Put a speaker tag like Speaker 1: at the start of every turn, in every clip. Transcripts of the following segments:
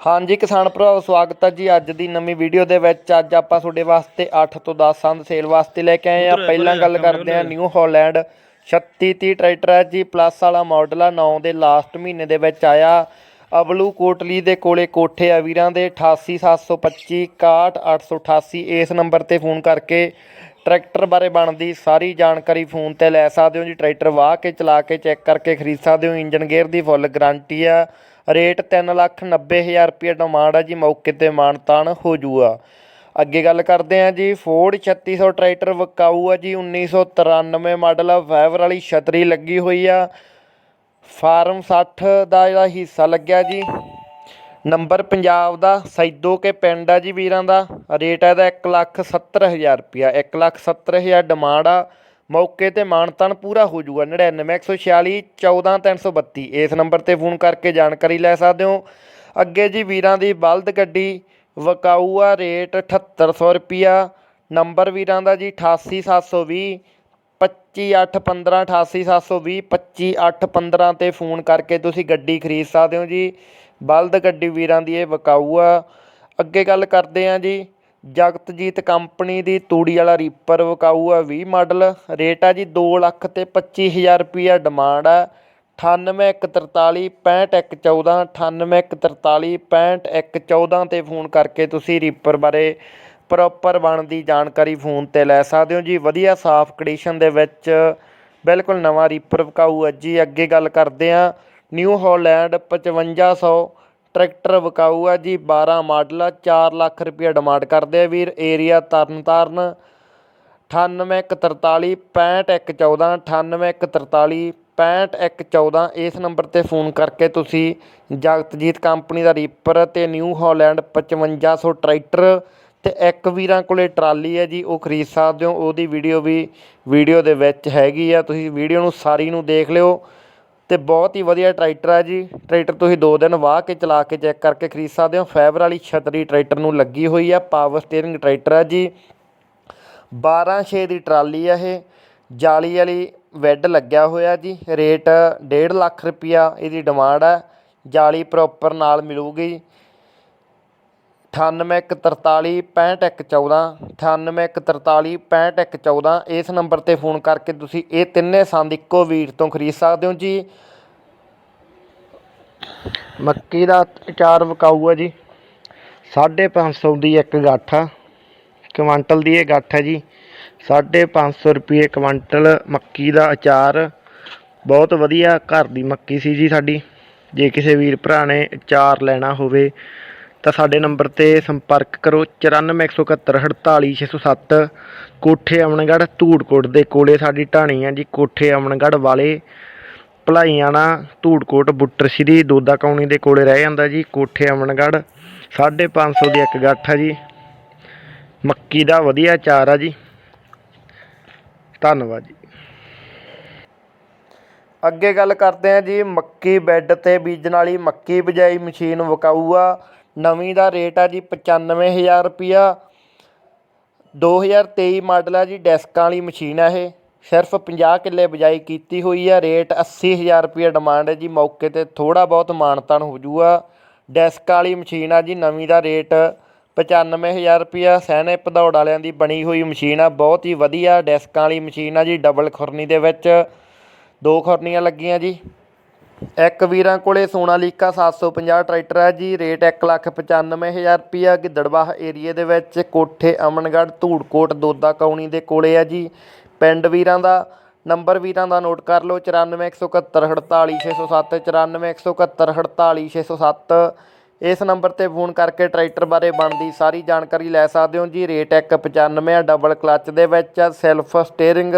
Speaker 1: ਹਾਂਜੀ ਕਿਸਾਨ ਭਰਾਵੋ ਸਵਾਗਤ ਹੈ ਜੀ ਅੱਜ ਦੀ ਨਵੀਂ ਵੀਡੀਓ ਦੇ ਵਿੱਚ। ਅੱਜ ਆਪਾਂ ਤੁਹਾਡੇ ਵਾਸਤੇ 8 ਤੋਂ 10 ਸੰਦ ਸੇਲ ਵਾਸਤੇ ਲੈ ਕੇ ਆਏ ਆ। ਪਹਿਲਾਂ ਗੱਲ ਕਰਦੇ ਆ ਨਿਊ ਹਾਲੈਂਡ 3630 ਟਰੈਕਟਰ ਹੈ ਜੀ ਪਲੱਸ ਵਾਲਾ ਮਾਡਲ ਆ 9 ਦੇ ਲਾਸਟ ਮਹੀਨੇ ਦੇ ਵਿੱਚ ਆਇਆ। ਅਬਲੂ ਕੋਟਲੀ ਦੇ ਕੋਲੇ ਕੋਠੇ ਆ ਵੀਰਾਂ ਦੇ 88725 61888 ਇਸ ਨੰਬਰ ਤੇ ਫੋਨ ਕਰਕੇ ਟਰੈਕਟਰ ਬਾਰੇ ਬਣਦੀ ਸਾਰੀ ਜਾਣਕਾਰੀ ਫੋਨ ਤੇ ਲੈ ਸਕਦੇ ਹੋ ਜੀ। ਟਰੈਕਟਰ ਵਾਹ ਕੇ, ਚਲਾ ਕੇ, ਚੈੱਕ ਕਰਕੇ ਖਰੀਦ ਸਕਦੇ ਹੋ। ਇੰਜਨ ਗੇਅਰ ਦੀ ਫੁੱਲ ਗਾਰੰਟੀ ਆ। ਰੇਟ 390000 ਰੁਪਏ ਡਿਮਾਂਡ ਆ ਜੀ। ਮੌਕੇ ਤੇ ਮਾਨਤਾਨ ਹੋ ਜੂਗਾ ਅੱਗੇ ਗੱਲ ਕਰਦੇ ਆ ਜੀ। ਫੋਰਡ 3600 ਟਰੈਕਟਰ ਵਿਕਾਊ ਆ ਜੀ। 1993 ਮਾਡਲ ਆ। ਫਾਈਬਰ ਵਾਲੀ ਛਤਰੀ ਲੱਗੀ ਹੋਈ ਆ। ਫਾਰਮ 60 ਦਾ ਜਿਹੜਾ ਹਿੱਸਾ ਲੱਗਿਆ ਜੀ। ਨੰਬਰ ਪੰਜਾਬ ਦਾ, ਸੈਦੋ ਕੇ ਪਿੰਡ ਆ ਜੀ ਵੀਰਾਂ ਦਾ। ਰੇਟ ਇਹਦਾ 170000 ਰੁਪਿਆ 170000 ਡਿਮਾਂਡ ਆ। ਮੌਕੇ ਤੇ ਮਾਨਤਨ ਪੂਰਾ ਹੋ ਜਾਊਗਾ। 99146 14332 ਇਸ ਨੰਬਰ ਤੇ ਫੋਨ ਕਰਕੇ ਜਾਣਕਾਰੀ ਲੈ ਸਕਦੇ ਹੋ। ਅੱਗੇ ਜੀ ਵੀਰਾਂ ਦੀ ਬਲਦ ਗੱਡੀ ਵਕਾਊ ਆ ਰੇਟ 7800 ਰੁਪਿਆ ਨੰਬਰ ਵੀਰਾਂ ਦਾ ਜੀ 88720 25815 88720 25815 ਤੇ ਫੋਨ ਕਰਕੇ ਤੁਸੀਂ ਗੱਡੀ ਖਰੀਦ ਸਕਦੇ ਹੋ ਜੀ। ਬਲਦ ਗੱਡੀ ਵੀਰਾਂ ਦੀ ਇਹ ਵਿਕਾਊ ਆ। ਅੱਗੇ ਗੱਲ ਕਰਦੇ ਹਾਂ ਜੀ। ਜਗਤਜੀਤ ਕੰਪਨੀ ਦੀ ਤੂੜੀ ਵਾਲਾ ਰੀਪਰ ਵਿਕਾਊ ਆ 20 ਮਾਡਲ। ਰੇਟ ਆ ਜੀ 2 ਲੱਖ ਤੇ 25000 ਰੁਪਿਆ ਡਿਮਾਂਡ ਆ। 9814 65114 9814 65114 ਤੇ ਫੋਨ ਕਰਕੇ ਤੁਸੀਂ ਰੀਪਰ ਬਾਰੇ ਪ੍ਰੋਪਰ ਬਣਦੀ ਜਾਣਕਾਰੀ ਫੋਨ ਤੇ ਲੈ ਸਕਦੇ ਹੋ ਜੀ। ਵਧੀਆ ਸਾਫ਼ ਕੰਡੀਸ਼ਨ ਦੇ ਵਿੱਚ ਬਿਲਕੁਲ ਨਵਾਂ ਰੀਪਰ ਵਿਕਾਊ ਹੈ ਜੀ। ਅੱਗੇ ਗੱਲ ਕਰਦੇ ਆ। ਨਿਊ ਹਾਲੈਂਡ 5500 ਟਰੈਕਟਰ ਵਿਕਾਊ ਆ ਜੀ 12 ਮਾਡਲ ਆ 4 ਲੱਖ ਰੁਪਏ ਡਿਮਾਂਡ ਕਰਦੇ ਆ ਵੀਰ, ਏਰੀਆ ਤਰਨਤਾਰਨ 9814 65114 9814 65114 ਇਸ ਨੰਬਰ ਤੇ ਫੋਨ ਕਰਕੇ ਤੁਸੀਂ ਜਗਤਜੀਤ ਕੰਪਨੀ ਦਾ ਰੀਪਰ ਤੇ ਨਿਊ ਹਾਲੈਂਡ 5500 ਟਰੈਕਟਰ ਤੇ ਇੱਕ ਵੀਰਾਂ ਕੋਲੇ ਟਰਾਲੀ ਹੈ ਜੀ, ਉਹ ਖਰੀਦ ਸਕਦੇ ਹੋ, ਉਹਦੀ ਵੀਡੀਓ ਵੀ ਵੀਡੀਓ ਦੇ ਵਿੱਚ ਹੈਗੀ ਆ, ਤੁਸੀਂ ਵੀਡੀਓ ਨੂੰ ਸਾਰੀ ਨੂੰ ਦੇਖ ਲਿਓ। ਤੇ ਬਹੁਤ ਹੀ ਵਧੀਆ ਟਰੈਕਟਰ ਹੈ ਜੀ। ਟਰੈਕਟਰ ਤੁਸੀਂ ਦੋ ਦਿਨ ਵਾਹ ਕੇ ਚਲਾ ਕੇ ਚੈੱਕ ਕਰਕੇ ਖਰੀਦ ਸਕਦੇ ਹੋ। ਫਾਈਬਰ ਵਾਲੀ ਛਤਰੀ ਟਰੈਕਟਰ ਨੂੰ ਲੱਗੀ ਹੋਈ ਹੈ ਪਾਵਰ ਸਟੀਅਰਿੰਗ ਟਰੈਕਟਰ ਹੈ ਜੀ। 12 6 ਦੀ ਟਰਾਲੀ ਹੈ ਇਹ। ਜਾਲੀ ਵਾਲੀ ਵੈੱਡ ਲੱਗਿਆ ਹੋਇਆ ਜੀ। ਰੇਟ 1.5 ਲੱਖ ਰੁਪਿਆ ਇਹਦੀ ਡਿਮਾਂਡ ਹੈ ਜਾਲੀ ਪ੍ਰੋਪਰ ਨਾਲ ਮਿਲੂਗੀ। ਅਠਾਨਵੇਂ ਇੱਕ ਤਰਤਾਲੀ ਪੈਂਹਠ ਇੱਕ ਚੌਦਾਂ, ਅਠਾਨਵੇਂ ਇੱਕ ਤਰਤਾਲੀ ਪੈਂਹਠ ਇੱਕ ਚੌਦਾਂ, ਇਸ ਨੰਬਰ ਤੇ ਫੋਨ ਕਰਕੇ ਤੁਸੀਂ ਇਹ ਤਿੰਨੇ ਸੰਦ ਇੱਕੋ ਵੀਰ ਤੋਂ ਖਰੀਦ ਸਕਦੇ ਹੋ ਜੀ। ਮੱਕੀ ਦਾ ਅਚਾਰ ਵਿਕਾਊ ਹੈ ਜੀ 550 ਦੀ ਇੱਕ ਗੱਠ ਆ। ਕੁਆਂਟਲ ਦੀ ਇਹ ਗੱਠ ਹੈ ਜੀ। 550 ਰੁਪਏ ਕੁਆਂਟਲ ਮੱਕੀ ਦਾ ਅਚਾਰ। ਬਹੁਤ ਵਧੀਆ ਘਰ ਦੀ ਮੱਕੀ ਸੀ ਜੀ ਸਾਡੀ। ਜੇ ਕਿਸੇ ਵੀਰ ਭਰਾ ਨੇ ਅਚਾਰ ਲੈਣਾ ਹੋਵੇ ਤਾਂ ਸਾਡੇ ਨੰਬਰ ਤੇ ਸੰਪਰਕ ਕਰੋ 9417148607 ਕੋਠੇ ਅਮਨਗੜ੍ਹ ਧੂੜਕੋਟ ਦੇ ਕੋਲੇ ਸਾਡੀ ਢਾਣੀ ਆ ਜੀ, ਕੋਠੇ ਅਮਨਗੜ੍ਹ ਵਾਲੇ ਭਲਾਈਆਣਾ, ਧੂੜਕੋਟ, ਬੁੱਟਰ ਸ਼੍ਰੀ, ਦੋਦਾ ਕੌਣੀ ਦੇ ਕੋਲੇ ਰਹਿ ਜਾਂਦਾ ਜੀ, ਕੋਠੇ ਅਮਨਗੜ੍ਹ 550 ਦੀ ਇੱਕ ਗੱਠ ਆ ਜੀ। ਮੱਕੀ ਦਾ ਵਧੀਆ ਚਾਰ ਆ ਜੀ। ਧੰਨਵਾਦ ਜੀ। ਅੱਗੇ ਗੱਲ ਕਰਦੇ ਹਾਂ ਜੀ, ਮੱਕੀ ਬੈੱਡ ਤੇ ਬੀਜਣ ਵਾਲੀ ਮੱਕੀ ਬਿਜਾਈ ਮਸ਼ੀਨ ਵਿਕਾਊ ਆ। ਨਵੀਂ ਦਾ ਰੇਟ ਆ ਜੀ 95000 ਰੁਪਿਆ 2023 ਮਾਡਲ ਆ ਜੀ, ਡੈਸਕਾਂ ਵਾਲੀ ਮਸ਼ੀਨ ਆ ਇਹ। ਸਿਰਫ 50 ਕਿੱਲੇ ਬਿਜਾਈ ਕੀਤੀ ਹੋਈ ਆ, ਰੇਟ 80000 ਰੁਪਿਆ ਡਿਮਾਂਡ ਹੈ ਜੀ। ਮੌਕੇ ਤੇ ਥੋੜਾ ਬਹੁਤ ਮਾਨਤਾਨ ਹੋ ਜੂਗਾ। ਡੈਸਕ ਵਾਲੀ ਮਸ਼ੀਨ ਆ ਜੀ, ਨਵੀਂ ਦਾ ਰੇਟ 95000 ਰੁਪਿਆ ਸੈਨੇ ਭਦੌੜ ਵਾਲਿਆਂ ਦੀ ਬਣੀ ਹੋਈ ਮਸ਼ੀਨ ਆ, ਬਹੁਤ ਹੀ ਵਧੀਆ ਡੈਸਕਾਂ ਵਾਲੀ ਮਸ਼ੀਨ ਆ ਜੀ, ਡਬਲ ਖੁਰਨੀ ਦੇ ਵਿੱਚ। ਦੋ ਖੁਰਨੀਆਂ ਲੱਗੀਆਂ ਜੀ। ਇੱਕ ਵੀਰਾਂ ਕੋਲੇ ਸੋਨਾਲੀਕਾ 750 ਟਰੈਕਟਰ ਹੈ ਜੀ, ਰੇਟ 195000 ਰੁਪਿਆ ਗਿੱਦੜਬਾਹ ਏਰੀਏ ਦੇ ਵਿੱਚ ਕੋਠੇ ਅਮਨਗੜ੍ਹ, ਧੂੜਕੋਟ, ਦੋਦਾ ਕੌਣੀ ਦੇ ਕੋਲੇ ਆ ਜੀ। ਪਿੰਡ ਵੀਰਾਂ ਦਾ, ਨੰਬਰ ਵੀਰਾਂ ਦਾ ਨੋਟ ਕਰ ਲਓ 9417484607 9417484607 ਇਸ ਨੰਬਰ ਤੇ ਫੋਨ ਕਰਕੇ ਟਰੈਕਟਰ ਬਾਰੇ ਬਣਦੀ ਸਾਰੀ ਜਾਣਕਾਰੀ ਲੈ ਸਕਦੇ ਹੋ ਜੀ। ਰੇਟ 195 ਆ ਡਬਲ ਕਲੱਚ ਦੇ ਵਿੱਚ ਸੈਲਫ ਸਟੀਅਰਿੰਗ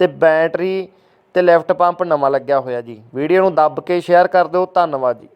Speaker 1: ਤੇ ਬੈਟਰੀ ਤੇ ਲੈਫਟ ਪੰਪ ਨਵਾਂ ਲੱਗਿਆ ਹੋਇਆ ਜੀ। ਵੀਡੀਓ ਨੂੰ ਦੱਬ ਕੇ ਸ਼ੇਅਰ ਕਰ ਦਿਓ। ਧੰਨਵਾਦ ਜੀ।